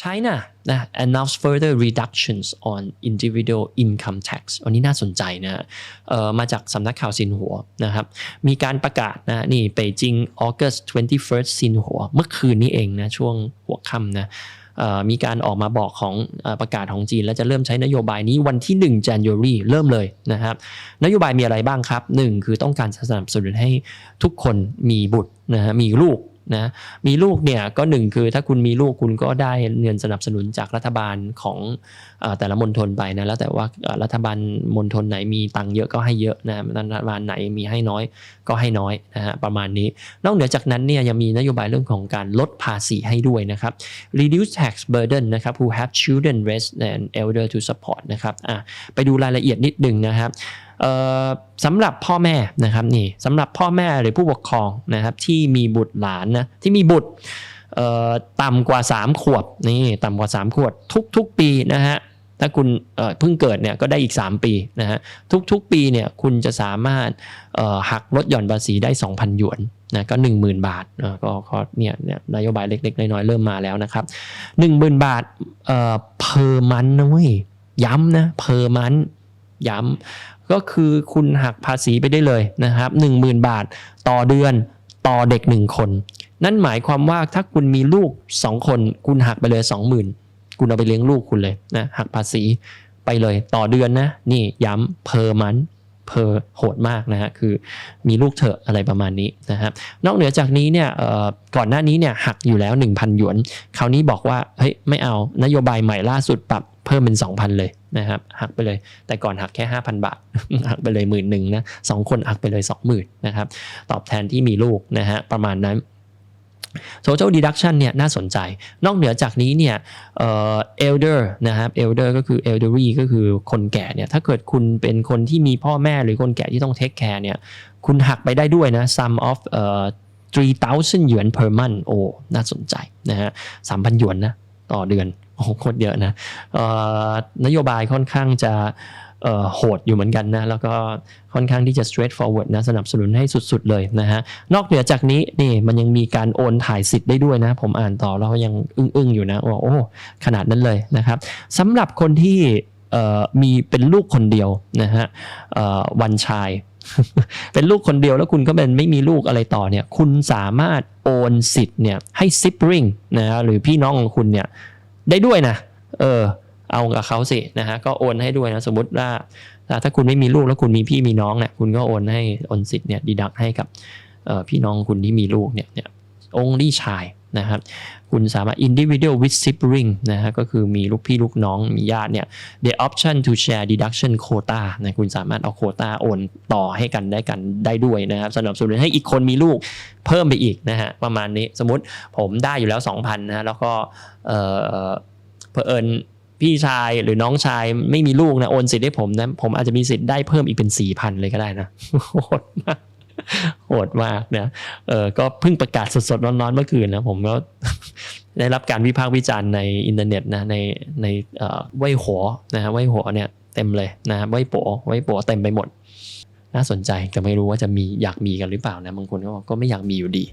China นะ announce further reductions on individual income tax อันนี้น่าสนใจนะเออมาจากสำนักข่าวซินหัวนะครับ มีการประกาศนะนี่ไปจริง August 21st ซินหัว เมื่อคืนนี้เองนะ ช่วงหัวค่ำนะมีการออกมาบอกของประกาศของจีน แล้วจะเริ่มใช้นโยบายนี้วันที่ 1 January เริ่มเลยนะครับนโยบายมีอะไรบ้างครับ 1 คือต้องการสนับสนุนให้ทุกคนมีบุตรนะฮะมีลูก นะมีลูกเนี่ยก็หนึ่งคือถ้าคุณมีลูกคุณก็ได้เงินสนับสนุนจากรัฐบาลของอแต่ละมณฑลไปนะแล้วแต่ว่ารัฐบาลมณฑลไหนมีตังค์เยอะก็ให้เยอะนะรัฐบาลไหนมีให้น้อยก็ให้น้อยนะฮะประมาณนี้ นอกเหนือจากนั้นเนี่ยยังมีนโยบายเรื่องของการลดภาษีให้ด้วยนะครับ reduce tax burden นะครับ who have children raised and elder to support นะครับอะไปดูรายละเอียดนิดหนึ่งนะครับ สำหรับพ่อแม่นะครับนี่สำหรับพ่อแม่หรือผู้ปกครองนะครับที่มีบุตรหลานนะที่มีบุตรต่ำกว่า 3 ขวบนี่ต่ำกว่า 3 ขวบทุก ๆ ปีนะฮะถ้าคุณเพิ่งเกิดเนี่ยก็ได้อีก 3 ปีนะฮะทุก ๆ ปีเนี่ยคุณจะสามารถหักลดหย่อนภาษีได้ 2,000 หยวนนะก็10,000 บาทนะก็ก็เนี่ยเนี่ยนโยบายเล็ก ๆ น้อยๆเริ่มมาแล้วนะครับ10,000 บาทเอ่อ per month นะเว้ยย้ำนะ per month ย้ำก็คือคุณหักภาษีไปได้เลยนะครับ 10,000 บาทต่อเดือนต่อเด็ก 1 คน นั่นหมายความว่าถ้าคุณมีลูก 2 คน คุณหักไปเลย 20,000 คุณเอาไปเลี้ยงลูกคุณเลยนะหักภาษีไปเลยต่อเดือนนะ นี่ย้ำ per month เพอโหดมากนะฮะคือมีลูกเถอะอะไรประมาณนี้นะครับนอกเหนือจากนี้เนี่ยก่อนหน้านี้เนี่ยหักอยู่แล้ว 1,000 หยวน คราวนี้บอกว่าเฮ้ยไม่เอานโยบายใหม่ล่าสุดปรับเพิ่มเป็น 2,000 เลยนะครับหักไปเลย แต่ก่อนหักแค่ 5,000 บาท หักไปเลยหมื่นหนึ่งนะสองคนหักไปเลย 20,000นะครับตอบแทนที่มีลูกนะฮะประมาณนั้น social deduction เนี่ยน่าสนใจ นอกเหนือจากนี้เนี่ยเอ่อ elder นะครับ elder ก็คือ elderly ก็คือคนแก่เนี่ยถ้าเกิดคุณเป็นคนที่มีพ่อแม่หรือคนแก่ที่ต้อง take care เนี่ยคุณหักไปได้ด้วยนะ sum of เอ่อ3,000หยวน per month โอ้น่าสนใจนะฮะ3,000หยวนนะต่อเดือนโอ้โหโคตรเยอะนะเอ่อนโยบายค่อนข้างจะ โหดอยู่เหมือนกันนะ แล้วก็ค่อนข้างที่จะ straight forward นะ สนับสนุนให้สุดๆเลยนะฮะ นอกเหนือจากนี้นี่มันยังมีการโอนถ่ายสิทธิ์ได้ด้วยนะ ผมอ่านต่อแล้วก็ยังอึ้งๆอยู่นะว่าโอ้ ขนาดนั้นเลยนะครับสำหรับคนที่มีเป็นลูกคนเดียวนะฮะวันชาย เป็นลูกคนเดียวแล้วคุณก็เป็นไม่มีลูกอะไรต่อเนี่ย คุณสามารถโอนสิทธิ์เนี่ยให้ซิปริงนะฮะหรือพี่น้องของคุณเนี่ยได้ด้วยนะ เออ เอากับเขาสินะฮะก็โอนให้ด้วยนะสมมติว่าถ้าคุณไม่มีลูกแล้วคุณมีพี่มีน้องเนี่ยคุณก็โอนให้โอนสิทธิ์เนี่ยดีดักให้กับพี่น้องคุณที่มีลูกเนี่ยเนี่ย only ชายนะครับคุณสามารถ individual with sibling นะฮะก็คือมีลูกพี่ลูกน้องมีญาติเนี่ย the option to share deduction quota นะคุณสามารถเอาโควตาโอนต่อให้กันได้กันได้ด้วยนะครับสนับสนุนให้อีกคนมีลูกเพิ่มไปอีกนะฮะประมาณนี้สมมติผมได้อยู่แล้ว 2,000นะฮะแล้วก็เอ่อเผอิญ พี่ชายหรือน้องชายไม่มีลูกนะโอนสิทธิ์ให้ผมนะผมอาจจะมีสิทธิ์ได้เพิ่มอีกเป็น4,000เลยก็ได้นะโหดมากโหดมากนะเออก็เพิ่งประกาศสดๆร้อนๆเมื่อคืนนะผมก็ได้รับการวิพากษ์วิจารณ์ในอินเทอร์เน็ตนะในในเอ่อไว้หัวนะฮะไว้หัวเนี่ยเต็มเลยนะไว้โปะไว้โปะเต็มไปหมด น่าสนใจแต่ไม่รู้ว่าจะมีอยากมีกันหรือเปล่านะบางคนก็บอกก็ไม่อยากมีอยู่ดี